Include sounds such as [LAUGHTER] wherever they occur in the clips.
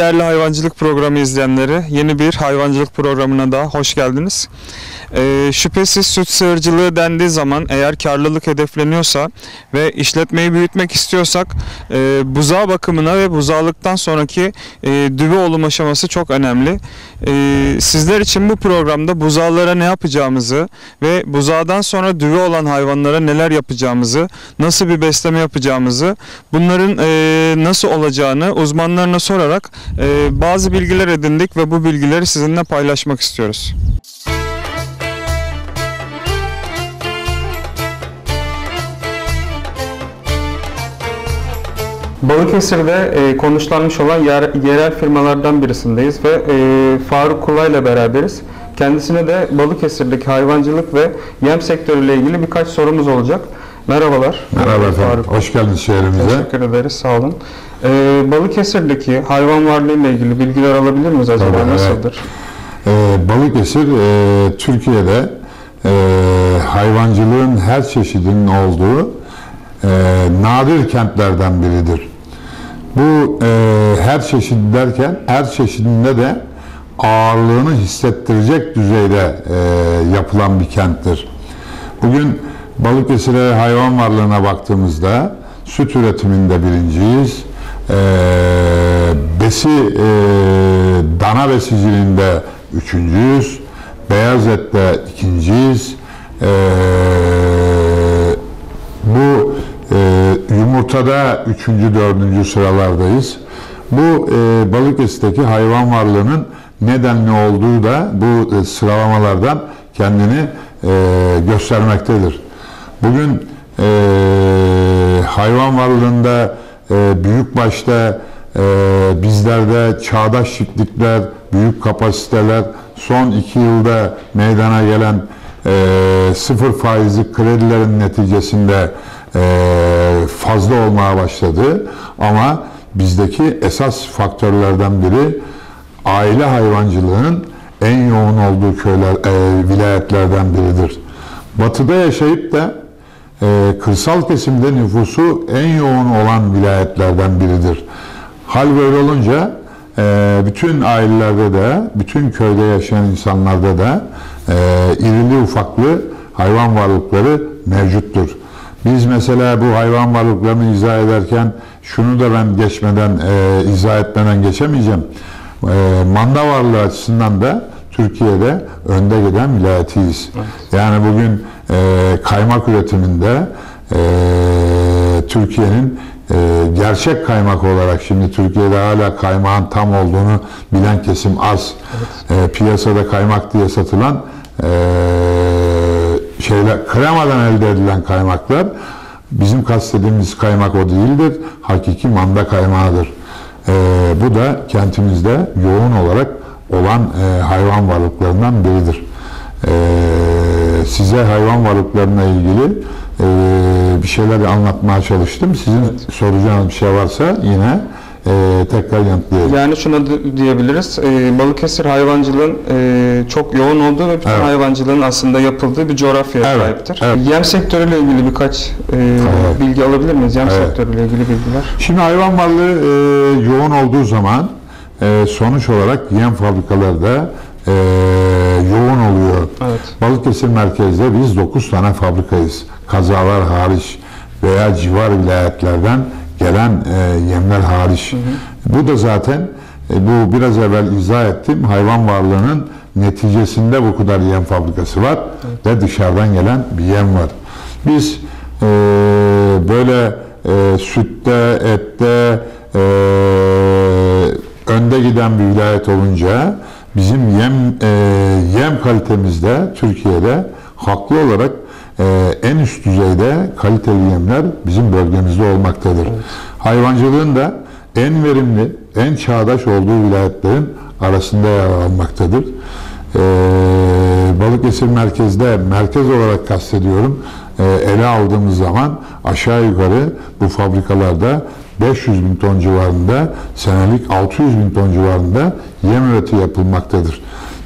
Değerli hayvancılık programı izleyenleri. Yeni bir hayvancılık programına da hoş geldiniz. Ee, şüphesiz süt sığırcılığı dendiği zaman eğer karlılık hedefleniyorsa ve işletmeyi büyütmek istiyorsak e, buzağı bakımına ve buzağlıktan sonraki e, düve olum aşaması çok önemli. E, sizler için bu programda buzağlara ne yapacağımızı ve buzağdan sonra düve olan hayvanlara neler yapacağımızı, nasıl bir besleme yapacağımızı, bunların e, nasıl olacağını uzmanlarına sorarak bazı bilgiler edindik ve bu bilgileri sizinle paylaşmak istiyoruz. Balıkesir'de e, konuşlanmış olan yer, yerel firmalardan birisindeyiz ve e, Faruk Kula ile beraberiz. Kendisine de Balıkesir'deki hayvancılık ve yem sektörüyle ilgili birkaç sorumuz olacak. Merhabalar. Merhaba efendim. Faruk. Hoş geldiniz şehrimize. Teşekkür ederiz. Sağ olun. E, Balıkesir'deki hayvan varlığı ile ilgili bilgiler alabilir miyiz acaba? Tabii, evet. Nasıldır? Ee, Balıkesir e, Türkiye'de e, hayvancılığın her çeşidinin olduğu e, nadir kentlerden biridir. Bu e, her çeşit derken her çeşidinde de ağırlığını hissettirecek düzeyde e, yapılan bir kenttir. Bugün Balıkesir'e hayvan varlığına baktığımızda süt üretiminde birinciyiz. E, besi e, dana besiciliğinde üçüncüyüz. Beyaz ette ikinciyiz. E, bu e, yumurtada üçüncü, dördüncü sıralardayız. Bu e, Balıkesir'deki hayvan varlığının nedenli olduğu da bu e, sıralamalardan kendini e, göstermektedir. Bugün e, hayvan varlığında e, büyük başta e, bizlerde çağdaş çiftlikler, büyük kapasiteler, son iki yılda meydana gelen e, sıfır faizli kredilerin neticesinde e, fazla olmaya başladı. Ama bizdeki esas faktörlerden biri aile hayvancılığının en yoğun olduğu köyler, e, vilayetlerden biridir. Batıda yaşayıp da e, kırsal kesimde nüfusu en yoğun olan vilayetlerden biridir. Hal böyle olunca e, bütün ailelerde de, bütün köyde yaşayan insanlarda da e, irili ufaklı hayvan varlıkları mevcuttur. Biz mesela bu hayvan varlıklarını izah ederken şunu da ben geçmeden, e, izah etmeden geçemeyeceğim. E, manda varlığı açısından da Türkiye'de önde giden vilayetiyiz. Yani bugün e, kaymak üretiminde e, Türkiye'nin e, gerçek kaymak olarak şimdi Türkiye'de hala kaymağın tam olduğunu bilen kesim az. E, piyasada kaymak diye satılan e, şeyler kremadan elde edilen kaymaklar bizim kastediğimiz kaymak o değildir. Hakiki manda kaymağıdır. E, bu da kentimizde yoğun olarak olan e, hayvan varlıklarından biridir. E, size hayvan varlıklarına ilgili e, bir şeyler anlatmaya çalıştım. Sizin soracağınız bir şey varsa yine e, tekrar yanıtlayayım. Yani şuna da diyebiliriz. e, Balıkesir hayvancılığın e, çok yoğun olduğu ve bütün Evet. hayvancılığın aslında yapıldığı bir coğrafyaya Evet, sahiptir. evet. Yem sektörüyle ilgili birkaç e, bilgi alabilir miyiz? Yem Evet. sektörüyle ilgili bilgiler. Şimdi hayvan varlığı e, yoğun olduğu zaman e, sonuç olarak yem fabrikaları da e, yoğun oluyor. Evet. Balıkesir merkezde biz 9 tane fabrikayız. Kazalar hariç veya civar vilayetlerden gelen e, yemler hariç. Bu da zaten e, bu biraz evvel izah ettim hayvan varlığının neticesinde bu kadar yem fabrikası var ve dışarıdan gelen bir yem var. Biz e, böyle e, sütte, ette e, önde giden bir vilayet olunca bizim yem e, yem kalitemizde Türkiye'de haklı olarak e, en üst düzeyde kaliteli yemler bizim bölgemizde olmaktadır. Hayvancılığın da en verimli, en çağdaş olduğu vilayetlerin arasında yer almaktadır. E, Balıkesir merkezde, merkez olarak kastediyorum, e, ele aldığımız zaman aşağı yukarı bu fabrikalarda 500 bin ton civarında, senelik 600 bin ton civarında yem üretimi yapılmaktadır.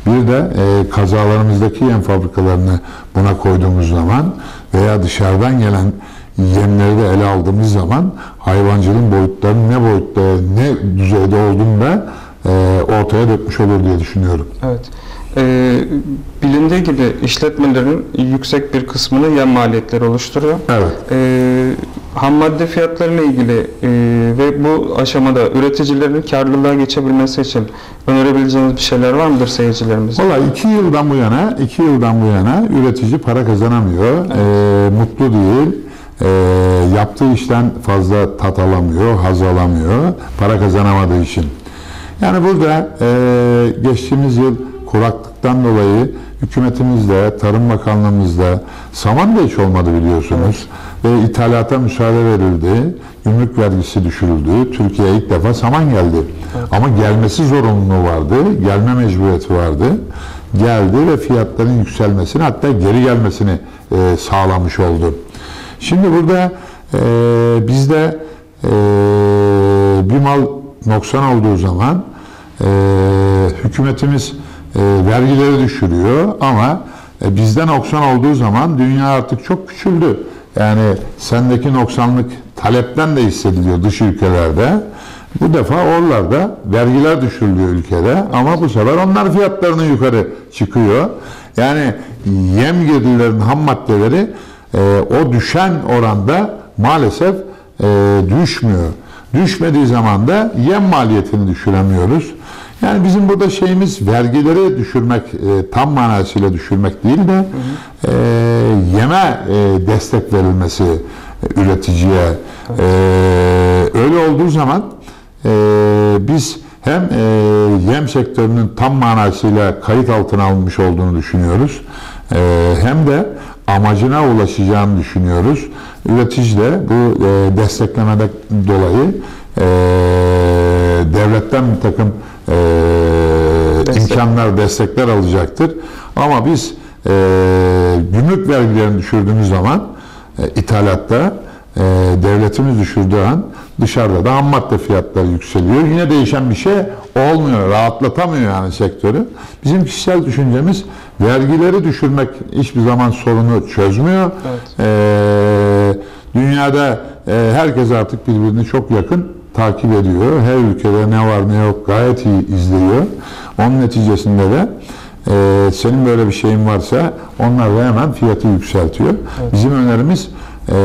Bir de e, kazalarımızdaki yem fabrikalarını buna koyduğumuz zaman veya dışarıdan gelen yemleri de ele aldığımız zaman hayvancılığın boyutlarının ne boyutta, ne düzeyde olduğunu da e, ortaya dökmüş olur diye düşünüyorum. Evet. Ee, bilindiği gibi işletmelerin yüksek bir kısmını yem maliyetleri oluşturuyor. Evet. Ee, ham madde fiyatlarıyla ilgili e, ve bu aşamada üreticilerin karlılığa geçebilmesi için önerebileceğiniz bir şeyler var mıdır seyircilerimize? Valla iki yıldan bu yana, iki yıldan bu yana üretici para kazanamıyor, e, mutlu değil, e, yaptığı işten fazla tat alamıyor, haz alamıyor, para kazanamadığı için. Yani burada e, geçtiğimiz yıl kuraklıktan dolayı hükümetimizde, Tarım Bakanlığımızda saman da hiç olmadı biliyorsunuz. Ve ithalata müsaade verildi, gümrük vergisi düşürüldü, Türkiye'ye ilk defa saman geldi. Ama gelmesi zorunluluğu vardı, gelme mecburiyeti vardı. Geldi ve fiyatların yükselmesini hatta geri gelmesini e, sağlamış oldu. Şimdi burada e, bizde e, bir mal noksan olduğu zaman e, hükümetimiz e, vergileri düşürüyor ama e, bizde noksan olduğu zaman dünya artık çok küçüldü. Yani sendeki noksanlık talepten de hissediliyor dış ülkelerde. Bu defa oralarda vergiler düşürülüyor ülkede ama bu sefer onlar fiyatlarını yukarı çıkıyor. Yani yem girdilerin ham maddeleri e, o düşen oranda maalesef e, düşmüyor. Düşmediği zaman da yem maliyetini düşüremiyoruz. Yani bizim burada şeyimiz vergileri düşürmek, e, tam manasıyla düşürmek değil de e, yeme e, destek verilmesi e, üreticiye. E, öyle olduğu zaman e, biz hem e, yem sektörünün tam manasıyla kayıt altına alınmış olduğunu düşünüyoruz. E, hem de amacına ulaşacağını düşünüyoruz. Üretici de bu e, desteklemeden dolayı e, devletten bir takım Destek. imkanlar, destekler alacaktır. Ama biz e, gümrük vergilerini düşürdüğümüz zaman e, ithalatta e, devletimiz düşürdüğü an dışarıda da ham madde fiyatları yükseliyor. Yine değişen bir şey olmuyor. Rahatlatamıyor yani sektörü. Bizim kişisel düşüncemiz vergileri düşürmek hiçbir zaman sorunu çözmüyor. Evet. E, dünyada e, herkes artık birbirini çok yakın takip ediyor. Her ülkede ne var ne yok gayet iyi izliyor. Onun neticesinde de e, senin böyle bir şeyin varsa onlar da hemen fiyatı yükseltiyor. Bizim önerimiz e,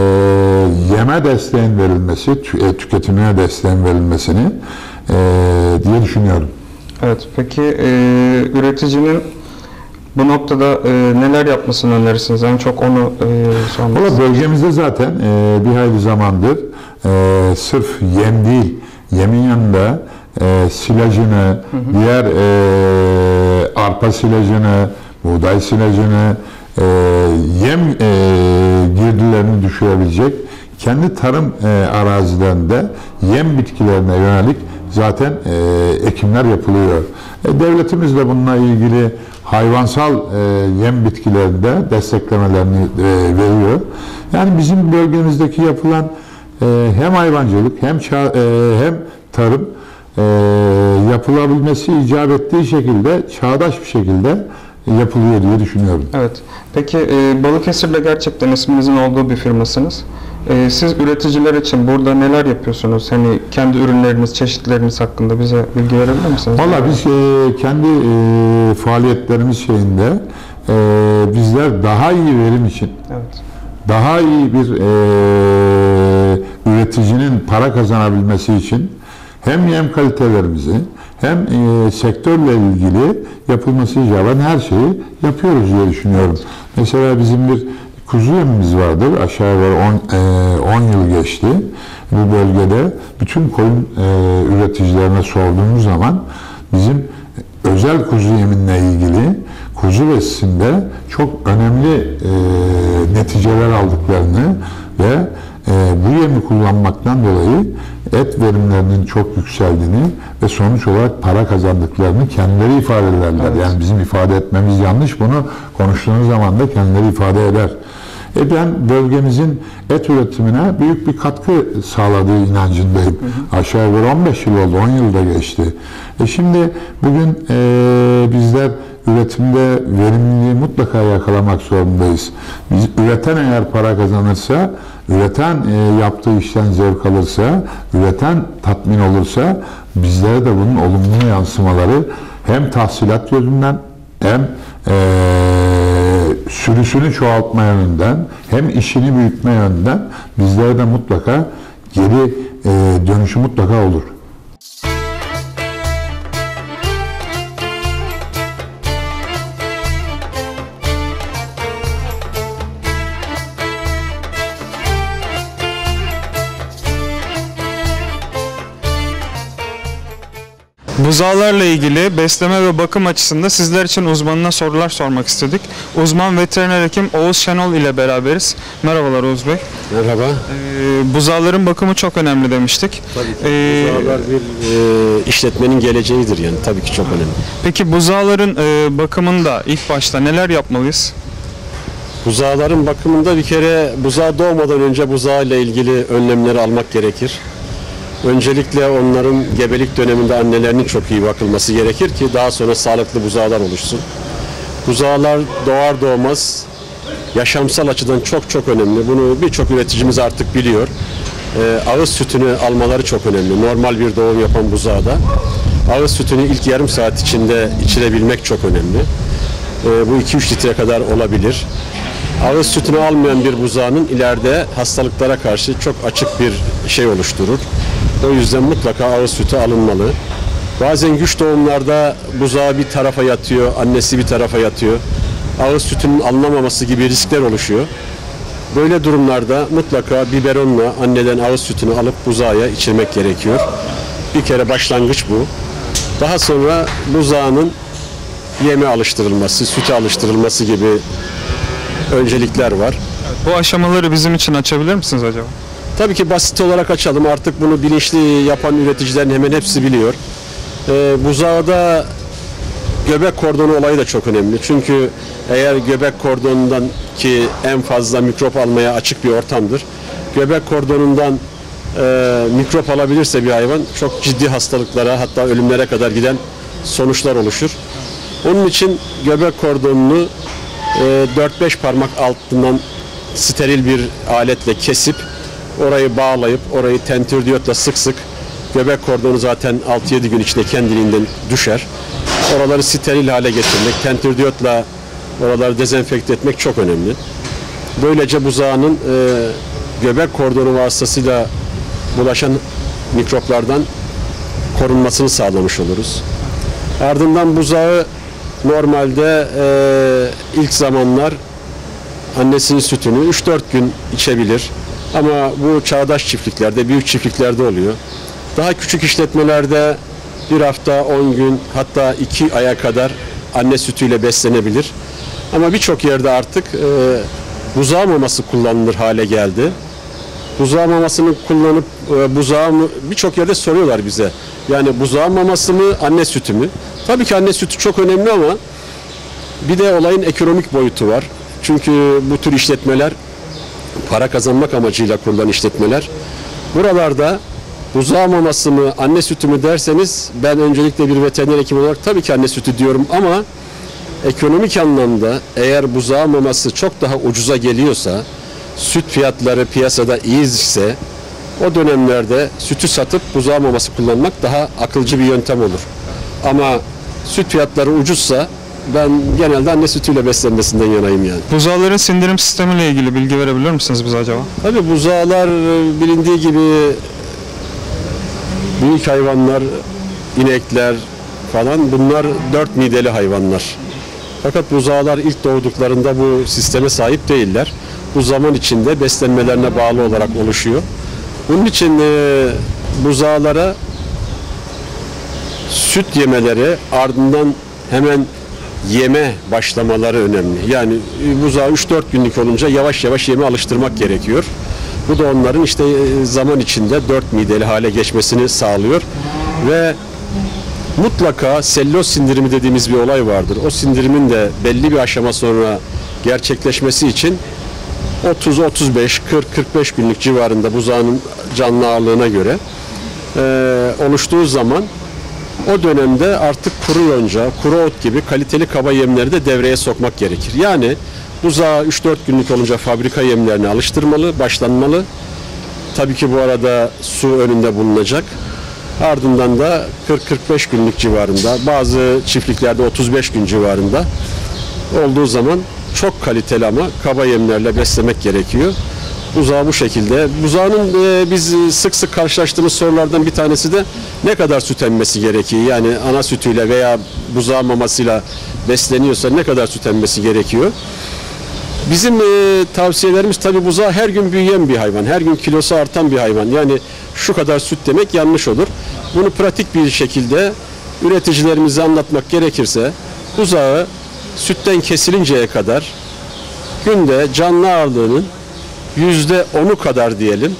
yeme desteğin verilmesi, tü- e, tüketimine desteğin verilmesini e, diye düşünüyorum. Evet. Peki e, üreticinin bu noktada e, neler yapmasını önerirsiniz? En çok onu e, sormak Valla bölgemizde zaten e, bir hayli zamandır e, sırf yem değil, yemin yanında e, silajını, diğer e, arpa silajını, buğday silajını, e, yem e, girdilerini düşürebilecek kendi tarım e, arazilerinde yem bitkilerine yönelik zaten e, ekimler yapılıyor. E, devletimiz de bununla ilgili hayvansal e, yem bitkilerinde desteklemelerini e, veriyor. Yani bizim bölgemizdeki yapılan e, hem hayvancılık hem ça- e, hem tarım e, yapılabilmesi icap ettiği şekilde çağdaş bir şekilde yapılıyor diye düşünüyorum. Evet. Peki e, Balıkesir'de gerçekten isminizin olduğu bir firmasınız. E, siz üreticiler için burada neler yapıyorsunuz? Hani kendi ürünleriniz, çeşitleriniz hakkında bize bilgi verebilir misiniz? Valla biz e, kendi e, faaliyetlerimiz şeyinde e, bizler daha iyi verim için Evet. Daha iyi bir e, üreticinin para kazanabilmesi için hem yem kalitelerimizi hem e, sektörle ilgili yapılması icap eden her şeyi yapıyoruz diye düşünüyorum. Mesela bizim bir kuzu yemimiz vardır. Aşağı yukarı 10 yıl geçti. Bu bölgede bütün koyun e, üreticilerine sorduğumuz zaman bizim özel kuzu yeminle ilgili kuzu besisinde çok önemli e, neticeler aldıklarını ve e, bu yemi kullanmaktan dolayı et verimlerinin çok yükseldiğini ve sonuç olarak para kazandıklarını kendileri ifade ederler. Evet. Yani bizim ifade etmemiz yanlış. Bunu konuştuğunuz zaman da kendileri ifade eder. E ben bölgemizin et üretimine büyük bir katkı sağladığı inancındayım. Aşağı yukarı 15 yıl oldu, 10 yılda geçti. E şimdi bugün e, bizler üretimde verimliliği mutlaka yakalamak zorundayız. Biz üreten eğer para kazanırsa, üreten e, yaptığı işten zevk alırsa, üreten tatmin olursa bizlere de bunun olumlu yansımaları hem tahsilat yönünden hem e, sürüsünü çoğaltma yönünden hem işini büyütme yönünden bizlere de mutlaka geri e, dönüşü mutlaka olur. Buzağlarla ilgili besleme ve bakım açısında sizler için uzmanına sorular sormak istedik. Uzman veteriner hekim Oğuz Şenol ile beraberiz. Merhabalar Oğuz Bey. Merhaba. Ee, buzağların bakımı çok önemli demiştik. Ee, Buzağlar bir e, işletmenin geleceğidir yani tabii ki çok önemli. peki buzağların e, bakımında ilk başta neler yapmalıyız? Buzağların bakımında bir kere buzağı doğmadan önce buzağı ile ilgili önlemleri almak gerekir. Öncelikle onların gebelik döneminde annelerinin çok iyi bakılması gerekir ki daha sonra sağlıklı buzağlar oluşsun. Buzağlar doğar doğmaz yaşamsal açıdan çok çok önemli. Bunu birçok üreticimiz artık biliyor. Ee, ağız sütünü almaları çok önemli. Normal bir doğum yapan buzağda ağız sütünü ilk yarım saat içinde içirebilmek çok önemli. Ee, bu 2-3 litre kadar olabilir. Ağız sütünü almayan bir buzağının ileride hastalıklara karşı çok açık bir şey oluşturur. O yüzden mutlaka ağız sütü alınmalı. Bazen güç doğumlarda buzağı bir tarafa yatıyor, annesi bir tarafa yatıyor. Ağız sütünün alınamaması gibi riskler oluşuyor. Böyle durumlarda mutlaka biberonla anneden ağız sütünü alıp buzağa içirmek gerekiyor. Bir kere başlangıç bu. Daha sonra buzağının yeme alıştırılması, süte alıştırılması gibi öncelikler var. Bu aşamaları bizim için açabilir misiniz acaba? Tabii ki basit olarak açalım. Artık bunu bilinçli yapan üreticilerin hemen hepsi biliyor. Ee, buzağda göbek kordonu olayı da çok önemli. Çünkü eğer göbek kordonundan ki en fazla mikrop almaya açık bir ortamdır. Göbek kordonundan e, mikrop alabilirse bir hayvan çok ciddi hastalıklara hatta ölümlere kadar giden sonuçlar oluşur. Onun için göbek kordonunu e, 4-5 parmak altından steril bir aletle kesip orayı bağlayıp orayı tentürdiyotla sık sık göbek kordonu zaten 6-7 gün içinde kendiliğinden düşer. Oraları steril hale getirmek, tentürdiyotla oraları dezenfekte etmek çok önemli. Böylece buzağının e, göbek kordonu vasıtasıyla bulaşan mikroplardan korunmasını sağlamış oluruz. Ardından buzağı normalde e, ilk zamanlar annesinin sütünü 3-4 gün içebilir. Ama bu çağdaş çiftliklerde, büyük çiftliklerde oluyor. Daha küçük işletmelerde bir hafta, 10 gün hatta 2 aya kadar anne sütüyle beslenebilir. Ama birçok yerde artık e, buzağı maması kullanılır hale geldi. Buzağı mamasını kullanıp e, buzağı birçok yerde soruyorlar bize. Yani buzağı maması mı, anne sütü mü? Tabii ki anne sütü çok önemli ama bir de olayın ekonomik boyutu var. Çünkü bu tür işletmeler para kazanmak amacıyla kurulan işletmeler. Buralarda buzağı maması mı, anne sütü mü derseniz ben öncelikle bir veteriner hekim olarak tabii ki anne sütü diyorum ama ekonomik anlamda eğer buzağı maması çok daha ucuza geliyorsa, süt fiyatları piyasada iyi ise o dönemlerde sütü satıp buzağı maması kullanmak daha akılcı bir yöntem olur. Ama süt fiyatları ucuzsa ben genelde anne sütüyle beslenmesinden yanayım yani. Buzağların sindirim sistemiyle ilgili bilgi verebilir misiniz bize acaba? Tabii buzağlar e, bilindiği gibi büyük hayvanlar, inekler falan bunlar dört mideli hayvanlar. Fakat buzağlar ilk doğduklarında bu sisteme sahip değiller. Bu zaman içinde beslenmelerine bağlı olarak oluşuyor. Bunun için e, buzağlara süt yemeleri ardından hemen yeme başlamaları önemli. Yani e, buzağı 3-4 günlük olunca yavaş yavaş yeme alıştırmak gerekiyor. Bu da onların işte e, zaman içinde 4 mideli hale geçmesini sağlıyor. Ve mutlaka selloz sindirimi dediğimiz bir olay vardır. O sindirimin de belli bir aşama sonra gerçekleşmesi için 30, 35, 40, 45 günlük civarında buzağının canlı ağırlığına göre e, oluştuğu zaman o dönemde artık kuru yonca, kuru ot gibi kaliteli kaba yemleri de devreye sokmak gerekir. Yani buzağı 3-4 günlük olunca fabrika yemlerine alıştırmalı, başlanmalı. Tabii ki bu arada su önünde bulunacak. Ardından da 40-45 günlük civarında, bazı çiftliklerde 35 gün civarında olduğu zaman çok kaliteli ama kaba yemlerle beslemek gerekiyor. Buzağı bu şekilde. Buzağının e, biz sık sık karşılaştığımız sorulardan bir tanesi de ne kadar süt emmesi gerekiyor? Yani ana sütüyle veya buzağı mamasıyla besleniyorsa ne kadar süt emmesi gerekiyor? Bizim e, tavsiyelerimiz tabi buzağı her gün büyüyen bir hayvan. Her gün kilosu artan bir hayvan. Yani şu kadar süt demek yanlış olur. Bunu pratik bir şekilde üreticilerimize anlatmak gerekirse buzağı sütten kesilinceye kadar günde canlı ağırlığının yüzde onu kadar diyelim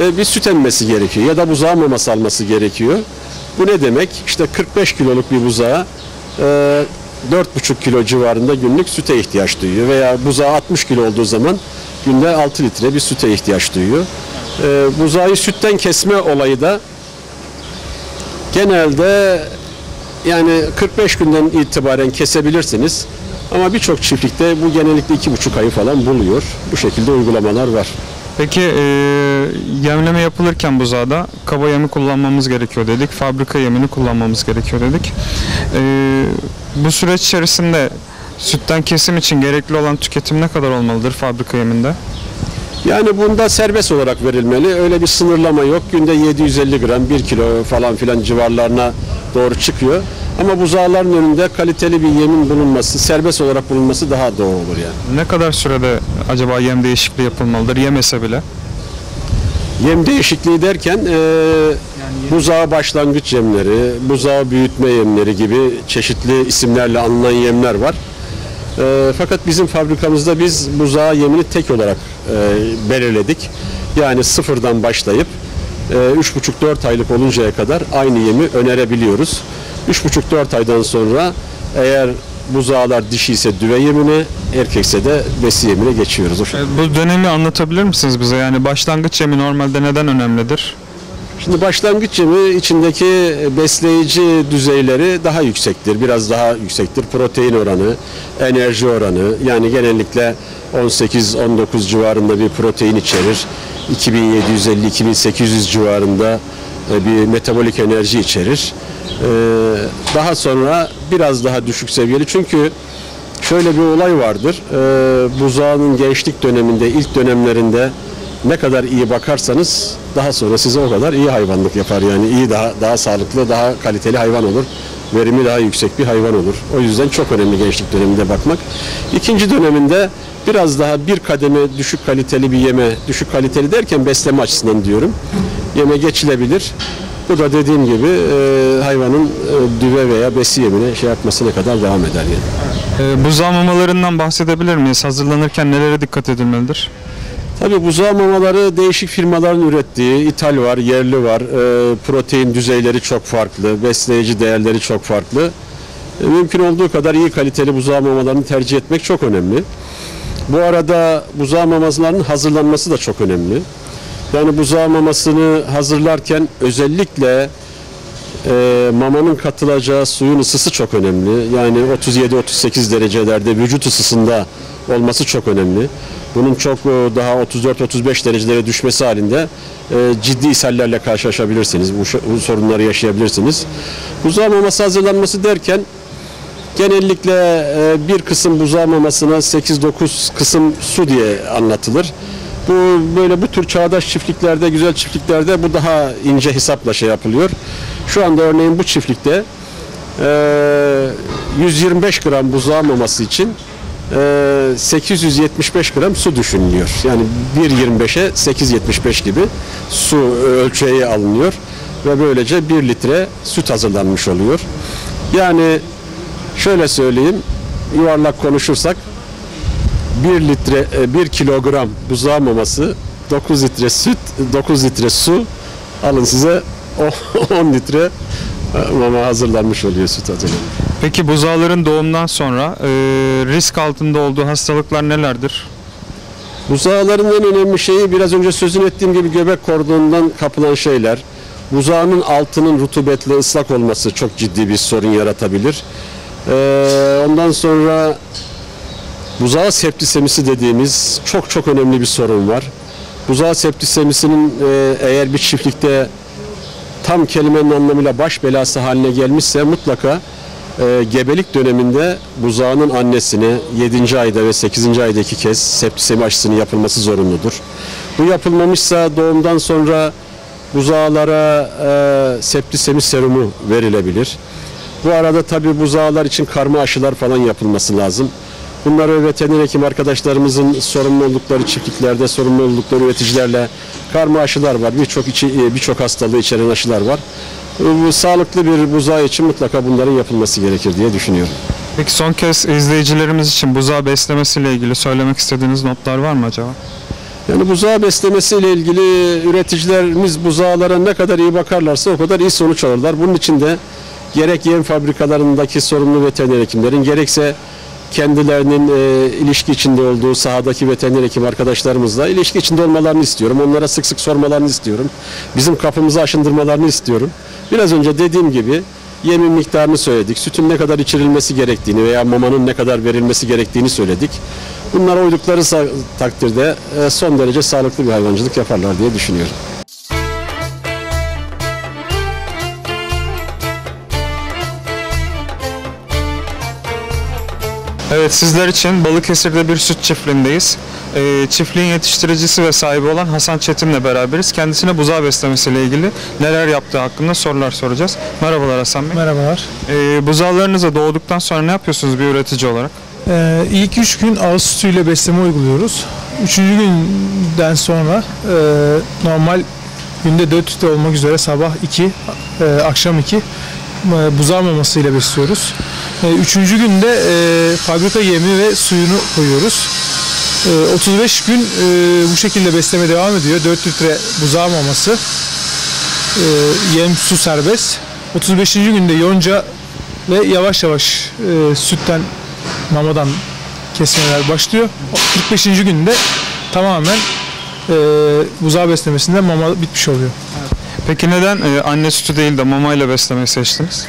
e, bir süt emmesi gerekiyor ya da buzağı maması alması gerekiyor. Bu ne demek? İşte 45 kiloluk bir buzağa e, 4,5 kilo civarında günlük süte ihtiyaç duyuyor veya buzağı 60 kilo olduğu zaman günde 6 litre bir süte ihtiyaç duyuyor. E, buzağı sütten kesme olayı da genelde yani 45 günden itibaren kesebilirsiniz. Ama birçok çiftlikte bu genellikle iki buçuk ayı falan buluyor. Bu şekilde uygulamalar var. Peki e, yemleme yapılırken buzağda kaba yemi kullanmamız gerekiyor dedik. Fabrika yemini kullanmamız gerekiyor dedik. E, bu süreç içerisinde sütten kesim için gerekli olan tüketim ne kadar olmalıdır fabrika yeminde? Yani bunda serbest olarak verilmeli. Öyle bir sınırlama yok. Günde 750 gram, 1 kilo falan filan civarlarına doğru çıkıyor. Ama buzağların önünde kaliteli bir yemin bulunması, serbest olarak bulunması daha doğru olur yani. Ne kadar sürede acaba yem değişikliği yapılmalıdır yemese bile? Yem değişikliği derken e, buzağı başlangıç yemleri, buzağı büyütme yemleri gibi çeşitli isimlerle anılan yemler var. E, fakat bizim fabrikamızda biz buzağı yemini tek olarak e, belirledik. Yani sıfırdan başlayıp e, 3,5-4 aylık oluncaya kadar aynı yemi önerebiliyoruz. 3,5-4 aydan sonra eğer buzağlar dişi ise düve yemine, erkekse de besi yemine geçiyoruz. O şekilde. Bu dönemi anlatabilir misiniz bize? Yani başlangıç yemi normalde neden önemlidir? Şimdi başlangıç yemi içindeki besleyici düzeyleri daha yüksektir. Biraz daha yüksektir. Protein oranı, enerji oranı yani genellikle 18-19 civarında bir protein içerir. 2750-2800 civarında e, bir metabolik enerji içerir. E, Daha sonra biraz daha düşük seviyeli çünkü şöyle bir olay vardır. E, Buzağının gençlik döneminde, ilk dönemlerinde ne kadar iyi bakarsanız daha sonra size o kadar iyi hayvanlık yapar. Yani iyi daha daha sağlıklı, daha kaliteli hayvan olur. Verimi daha yüksek bir hayvan olur. O yüzden çok önemli gençlik döneminde bakmak. İkinci döneminde biraz daha bir kademe düşük kaliteli bir yeme, düşük kaliteli derken besleme açısından diyorum. Yeme geçilebilir. Bu da dediğim gibi e, hayvanın e, düve veya besi yemine şey yapmasına kadar devam eder yani. E, buzağı mamalarından bahsedebilir miyiz? Hazırlanırken nelere dikkat edilmelidir? Tabii buzağı mamaları değişik firmaların ürettiği, ithal var, yerli var. E, protein düzeyleri çok farklı, besleyici değerleri çok farklı. E, mümkün olduğu kadar iyi kaliteli buzağı mamalarını tercih etmek çok önemli. Bu arada buzağı mamasının hazırlanması da çok önemli. Yani buzağı mamasını hazırlarken özellikle e, mamanın katılacağı suyun ısısı çok önemli. Yani 37-38 derecelerde vücut ısısında olması çok önemli. Bunun çok e, daha 34-35 derecelere düşmesi halinde e, ciddi ishallerle karşılaşabilirsiniz. Bu, bu sorunları yaşayabilirsiniz. Buzağı maması hazırlanması derken genellikle e, bir kısım buzağı mamasına 8-9 kısım su diye anlatılır. Bu böyle bu tür çağdaş çiftliklerde, güzel çiftliklerde bu daha ince hesapla şey yapılıyor. Şu anda örneğin bu çiftlikte e, 125 gram buzağı maması için e, 875 gram su düşünülüyor. Yani 1.25'e 8.75 gibi su ölçeği alınıyor ve böylece 1 litre süt hazırlanmış oluyor. Yani şöyle söyleyeyim, yuvarlak konuşursak 1 litre, 1 kilogram buzağı maması, 9 litre süt, 9 litre su alın size o- [LAUGHS] 10 litre e, mama hazırlanmış oluyor süt hazırlanmış. Peki buzağların doğumdan sonra e, risk altında olduğu hastalıklar nelerdir? Buzağların en önemli şeyi biraz önce sözünü ettiğim gibi göbek kordonundan kapılan şeyler. Buzağının altının rutubetle ıslak olması çok ciddi bir sorun yaratabilir. Ee, ondan sonra buzağı septisemisi dediğimiz çok çok önemli bir sorun var. Buzağı septisemisinin e, eğer bir çiftlikte tam kelimenin anlamıyla baş belası haline gelmişse mutlaka e, gebelik döneminde buzağının annesine 7. ayda ve 8. ayda iki kez septisemi aşısının yapılması zorunludur. Bu yapılmamışsa doğumdan sonra buzağlara e, septisemi serumu verilebilir. Bu arada tabi buzağlar için karma aşılar falan yapılması lazım. Bunları veteriner hekim arkadaşlarımızın sorumlu oldukları çiftliklerde, sorumlu oldukları üreticilerle karma aşılar var. Birçok e, birçok hastalığı içeren aşılar var. Bu sağlıklı bir buzağı için mutlaka bunların yapılması gerekir diye düşünüyorum. Peki son kez izleyicilerimiz için buzağı beslemesiyle ilgili söylemek istediğiniz notlar var mı acaba? Yani buzağı beslemesiyle ilgili üreticilerimiz buzağlara ne kadar iyi bakarlarsa o kadar iyi sonuç alırlar. Bunun için de gerek yem fabrikalarındaki sorumlu veteriner hekimlerin gerekse kendilerinin e, ilişki içinde olduğu sahadaki veteriner hekim arkadaşlarımızla ilişki içinde olmalarını istiyorum. Onlara sık sık sormalarını istiyorum. Bizim kapımızı aşındırmalarını istiyorum. Biraz önce dediğim gibi yemin miktarını söyledik. Sütün ne kadar içirilmesi gerektiğini veya mamanın ne kadar verilmesi gerektiğini söyledik. Bunlara uydukları takdirde e, son derece sağlıklı bir hayvancılık yaparlar diye düşünüyorum. Evet sizler için Balıkesir'de bir süt çiftliğindeyiz. Ee, çiftliğin yetiştiricisi ve sahibi olan Hasan Çetin'le beraberiz. Kendisine buzağı beslemesiyle ilgili neler yaptığı hakkında sorular soracağız. Merhabalar Hasan Bey. Merhabalar. Ee, buzağlarınıza doğduktan sonra ne yapıyorsunuz bir üretici olarak? Ee, ilk üç gün ağız sütüyle besleme uyguluyoruz. Üçüncü günden sonra e, normal günde 4 litre olmak üzere sabah 2, e, akşam 2 e, buzağı maması ile besliyoruz. E, üçüncü günde e, fabrika yemi ve suyunu koyuyoruz. E, 35 gün e, bu şekilde besleme devam ediyor. 4 litre buzağı maması, e, yem su serbest. 35. günde yonca ve yavaş yavaş e, sütten mamadan kesmeler başlıyor. O 45. günde tamamen e, buzağı beslemesinde mama bitmiş oluyor. Peki neden e, anne sütü değil de mamayla beslemeyi seçtiniz?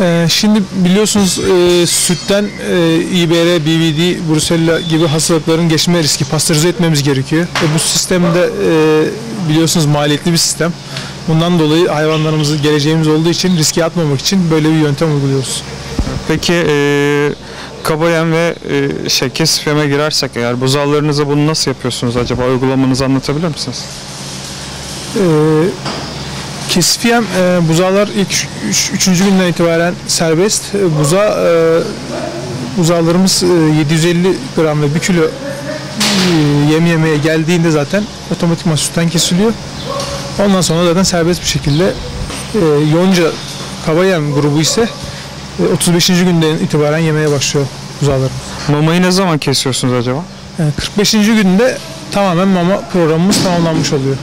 E, şimdi biliyorsunuz e, sütten e, İBR, BVD, Brusella gibi hastalıkların geçme riski pastörize etmemiz gerekiyor. E, bu sistemde e, biliyorsunuz maliyetli bir sistem. Bundan dolayı hayvanlarımızı geleceğimiz olduğu için riske atmamak için böyle bir yöntem uyguluyoruz. Peki e, kaba yem ve e, şey kesif yeme girersek eğer buzağlarınıza bunu nasıl yapıyorsunuz acaba? Uygulamanızı anlatabilir misiniz? Ee, kesif yem e, buzağlar ilk üç- üç- üçüncü günden itibaren serbest. E, buza e, buzağlarımız e, 750 gram ve 1 kilo e, yem yemeye geldiğinde zaten otomatikman sütten kesiliyor. Ondan sonra zaten serbest bir şekilde e, yonca kaba yem grubu ise e, 35. günden itibaren yemeye başlıyor buzağlarımız. Mamayı ne zaman kesiyorsunuz acaba? Yani 45. günde tamamen mama programımız tamamlanmış oluyor.